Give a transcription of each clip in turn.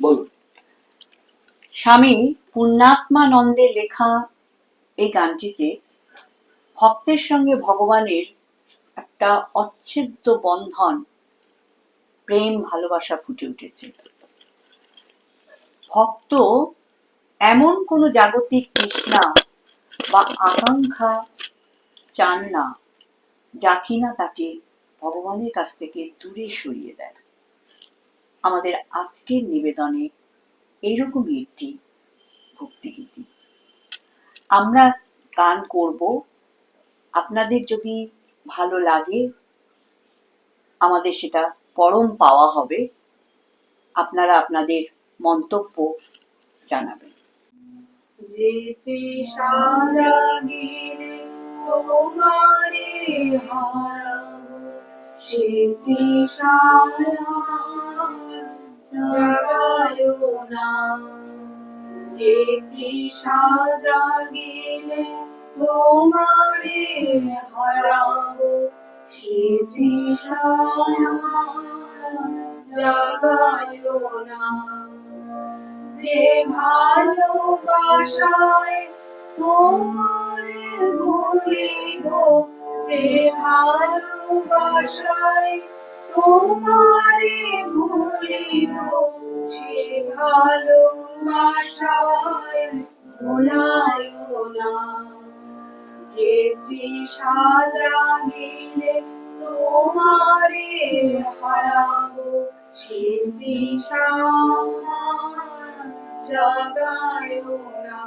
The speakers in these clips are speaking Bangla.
বলুন। স্বামী পূর্ণাত্মানন্দের লেখা এই গানটিতে ভক্তের সঙ্গে ভগবানের একটা অচ্ছেদ্য বন্ধন, প্রেম, ভালোবাসা ফুটে উঠেছে। ভক্ত এমন কোনো জাগতিক তৃষ্ণা বা আকাঙ্ক্ষা চান না, যা কিনা তাকে ভগবানের কাছ থেকে দূরে সরিয়ে দেয়। আমাদের আজকের নিবেদনে এইরকমই একটি ভক্তিগীতি। আমরা গান করব। আপনাদের যদি ভালো লাগে, আমাদের সেটা পরম পাওয়া হবে। আপনারা আপনাদের মন্তব্য জানাবেন। যে তৃষা তোমারে সে তৃষায় জাগায় না যে তৃষা জাগিলে তোমারে হারাবো জাগায় না যে ভালোবাসায় তোমারে ভুলিব, যে ভালোবাসায় তোমারে ভুলিব সে ভালোবাসায় না। যে তৃষা জাগিলে তোমারে হারাবো সে না।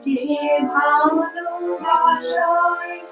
যে ভালোবাসায়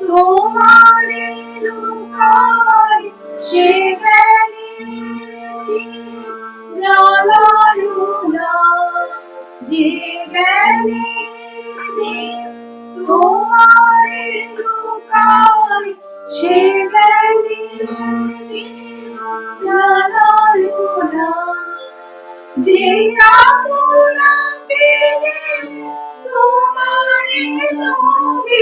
তোমারে লুকায় সে জ্ঞানে জানায় না যে জ্ঞানে তোমারে লুকায় সে জ্ঞানে না যে আমরা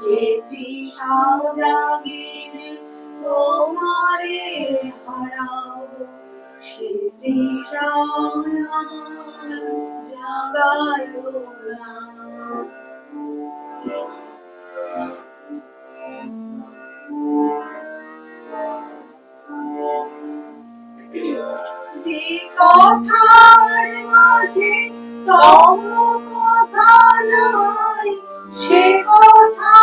যে তৃষা জাগিলে তোমারে হারাও। যে কথার মাঝে তম কথা নাই সে কথা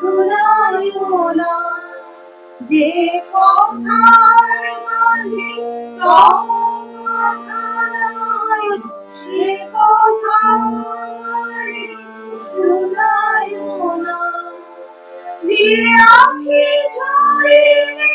শোনায়ও না। যে কথার মাঝে সে কথা শোনায়ও না। যে আখি ঝরিলে